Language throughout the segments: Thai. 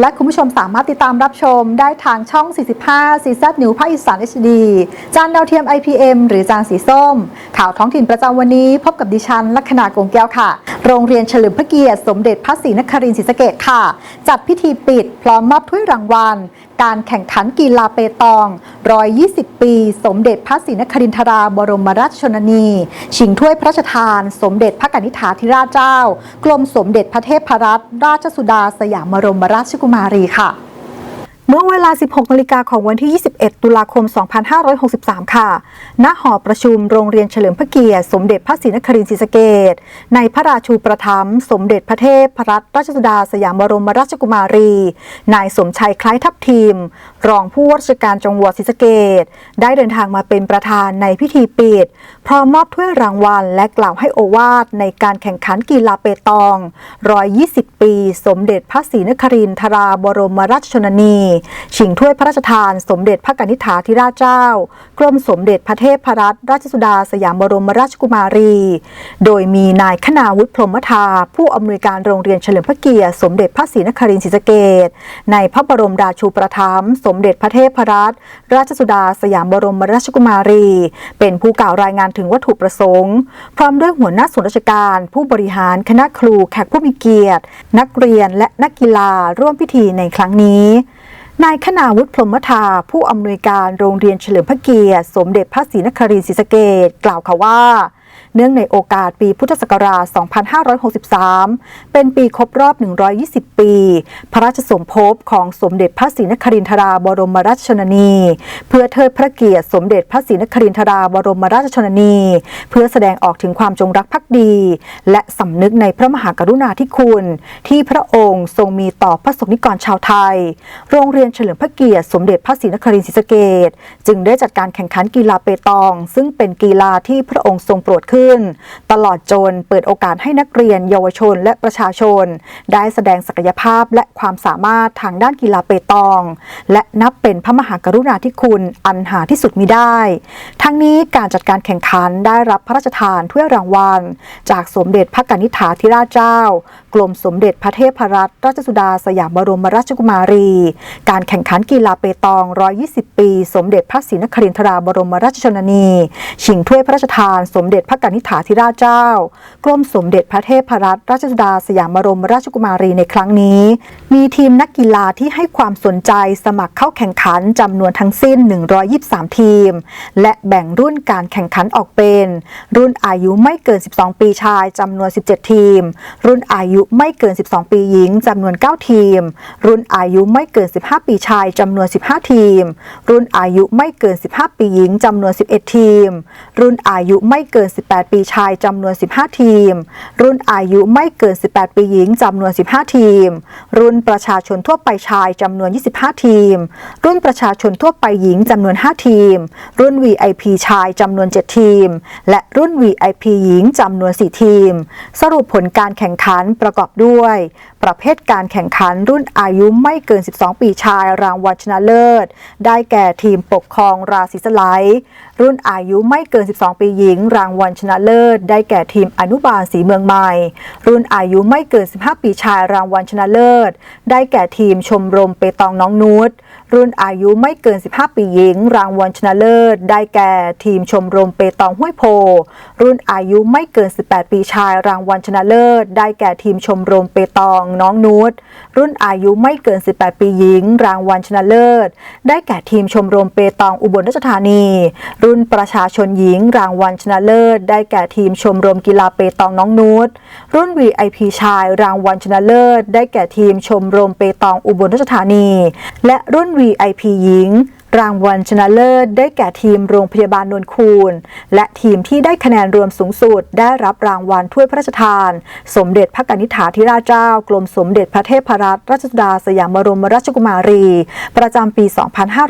และคุณผู้ชมสามารถติดตามรับชมได้ทางช่อง 45ซีซันิวภาคอีสาน HD จานดาวเทียม IPM หรือจานสีส้ม ข่าวท้องถิ่นประจำวันนี้ พบกับดิฉันลัคนาโกงแก้วค่ะ โรงเรียนเฉลิมพระเกียรติสมเด็จพระศรีนครินทร์ศรีสะเกดค่ะ จัดพิธีปิดพร้อมมอบถ้วยรางวัล การแข่งขันกีฬาเปตอง 120 ปี สมเด็จพระศรีนครินทราบรมราชชนนี ชิงถ้วยพระราชทาน สมเด็จพระกนิษฐาธิราชเจ้า กรมสมเด็จพระเทพรัตนราชสุดาสยามบรมราชกุมารีค่ะ เมื่อเวลา 16นาฬิกาของวันที่ 21 ตุลาคม 2563 ค่ะ ณ หอประชุมโรงเรียนเฉลิมพระเกียรติ สมเด็จพระศรีนครินทร์ศรีสะเกดในพระราชูประทับสมเด็จพระเทพรัตนราชสุดาสยามบรมราชกุมารี นายสมชัยคล้ายทัพทีม รองผู้ว่าราชการจังหวัดศรีสะเกดได้เดินทางมาเป็นประธานในพิธีปิด พร้อมมอบถ้วยรางวัล และกล่าวให้โอวาทในการแข่งขันกีฬาเปตอง 120 ปี สมเด็จพระศรีนครินทราบรมราชชนนีชิงถ้วยพระราชทาน สมเด็จพระกนิษฐาธิราชเจ้า กรมสมเด็จพระเทพรัตนราชสุดาสยามบรมราชกุมารี โดยมีนายคณาวุฒิพรหมทา ผู้อำนวยการโรงเรียนเฉลิมพระเกียรติ สมเด็จพระศรีนครินทร์ศรีสเกดในพระบรมราชูปถัมภ์สมเด็จพระเทพรัตนราชสุดาสยามบรมราชกุมารี เป็นผู้กล่าวรายงานถึงวัตถุประสงค์ พร้อมด้วยหัวหน้าส่วนราชการ ผู้บริหารคณะครูแขกผู้มีเกียรติ นักเรียนและนักกีฬาร่วมพิธีในครั้งนี้ นายขณาวุฒิพรหมทาผู้อำนวยการโรงเรียนเฉลิมพระเกียรติ สมเด็จพระศรีนครินทร์ศรีสะเกดกล่าวค่ะว่า เนื่องในโอกาสปีพุทธศักราช 2563 เป็นปีครบรอบ 120 ปี พระราชสมภพของสมเด็จพระศรีนครินทราบรมราชชนนี เพื่อเทิดพระเกียรติสมเด็จพระศรีนครินทราบรมราชชนนี เพื่อแสดงออกถึงความจงรักภักดี และสำนึกในพระมหากรุณาธิคุณ ที่พระองค์ทรงมีต่อพระสงฆ์นิกรชาวไทย โรงเรียนเฉลิมพระเกียรติสมเด็จพระศรีนครินทร์ศรีสะเกดจึงได้จัดการแข่งขันกีฬาเปตอง ซึ่งเป็นกีฬาที่พระองค์ทรงโปรดขึ้นขึ้น ตลอดจนเปิดโอกาสให้นักเรียน เยาวชน และประชาชน ได้แสดงศักยภาพและความสามารถทางด้านกีฬาเปตอง และนับเป็นพระมหากรุณาธิคุณอันหาที่สุดมิได้ ทั้งนี้การจัดการแข่งขันได้รับพระราชทานถ้วยรางวัล จากสมเด็จพระกนิษฐาธิราชเจ้ากรมสมเด็จพระเทพรัตนราชสุดาสยามบรมราชกุมารี การแข่งขันกีฬาเปตอง 120 ปี สมเด็จพระศรีนครินทราบรมราชชนนี ชิงถ้วยพระราชทาน สมเด็จพระกนิษฐาธิราชเจ้า กรมสมเด็จพระเทพรัตนราชสุดาสยามบรมราชกุมารีในครั้งนี้ มีทีมนักกีฬาที่ให้ความสนใจสมัครเข้าแข่งขันจำนวนทั้งสิ้น 123 ทีม และแบ่งรุ่นการแข่งขันออกเป็น รุ่นอายุไม่เกิน 12 ปีชายจำนวน 17 ทีม รุ่นอายุุไม่เกิน 12 ปีหญิงจำนวน 9 ทีม รุ่นอายุไม่เกิน 15 ปีชายจำนวน 15 ทีม รุ่นอายุไม่เกิน 15 ปีหญิงจำนวน 11 ทีม รุ่นอายุไม่เกิน 18 ปีชายจำนวน 15 ทีม รุ่นอายุไม่เกิน 18 ปีหญิงจำนวน 15 ทีม รุ่นประชาชนทั่วไปชายจำนวน 25 ทีม รุ่นประชาชนทั่วไปหญิงจำนวน 5 ทีม รุ่น VIP ชายจำนวน 7 ทีม และรุ่น VIP หญิงจำนวน 4 ทีม สรุปผลการแข่งขันประประกอบด้วย ประเภทการแข่งขันรุ่นอายุไม่เกิน 12 ปีชายรางวัลชนะเลิศ ได้แก่ทีมปกครองราศีสไลด์รุ่นอายุไม่เกิน 12 ปีหญิง รางวัลชนะเลิศ ได้แก่ทีมอนุบาลสีเมืองใหม่ รุ่นอายุไม่เกิน 15 ปีชายรางวัลชนะเลิศ ได้แก่ทีมชมรมเปตองน้องนุชรุ่นอายุไม่เกิน 15 ปีหญิง รางวัลชนะเลิศ ได้แก่ทีมชมรมเปตองห้วยโพ รุ่นอายุไม่เกิน 18 ปีชาย รางวัลชนะเลิศ ได้แก่ทีมชมรมเปตองน้องนุชรุ่นอายุไม่เกิน 18 ปีหญิง รางวัลชนะเลิศ ได้แก่ทีมชมรมเปตองอุบลราชธานี รุ่นประชาชนหญิง รางวัลชนะเลิศ ได้แก่ทีมชมรมกีฬาเปตองน้องนุชรุ่น VIP ชาย รางวัลชนะเลิศ ได้แก่ทีมชมรมเปตองอุบลราชธานี และรุ่น VIP หญิง รางวัลชนะเลิศได้แก่ทีมโรงพยาบาลนวลคูนและทีมที่ได้คะแนนรวมสูงสุด ได้รับรางวัลถ้วยพระราชทาน สมเด็จพระกนิษฐาธิราชเจ้า กรมสมเด็จพระเทพรัตนราชสุดาสยามบรมราชกุมารี ประจำปี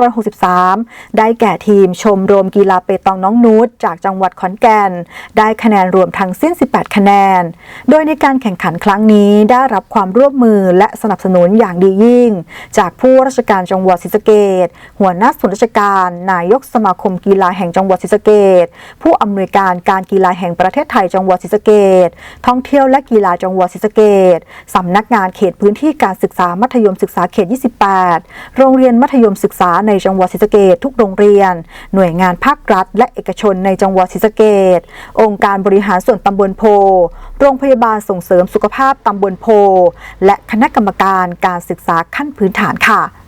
2563 ได้แก่ทีมชมรมกีฬาเปตองน้องนูตจากจังหวัดขอนแก่น ได้คะแนนรวมทั้งสิ้น 18 คะแนน โดยในการแข่งขันครั้งนี้ได้รับความร่วมมือและสนับสนุนอย่างดียิ่ง จากผู้ราชการจังหวัดศรีสะเกษหัวหน้าักส่วนราชการ นายกสมาคมกีฬาแห่งจังหวัดศรีสะเกษผู้อำนวยการการกีฬาแห่งประเทศไทยจังหวัดศรีสะเกษท่องเที่ยวและกีฬาจังหวัดศรีสะเกษสำนักงานเขตพื้นที่การศึกษามัธยมศึกษาเขต 28 โรงเรียนมัธยมศึกษาในจังหวัดศรีสะเกษทุกโรงเรียน หน่วยงานภาครัฐ และเอกชนในจังหวัดศรีสะเกษองค์การบริหารส่วนตำบลโพ โรงพยาบาลส่งเสริมสุขภาพตำบลโพ และคณะกรรมการการศึกษาขั้นพื้นฐานค่ะ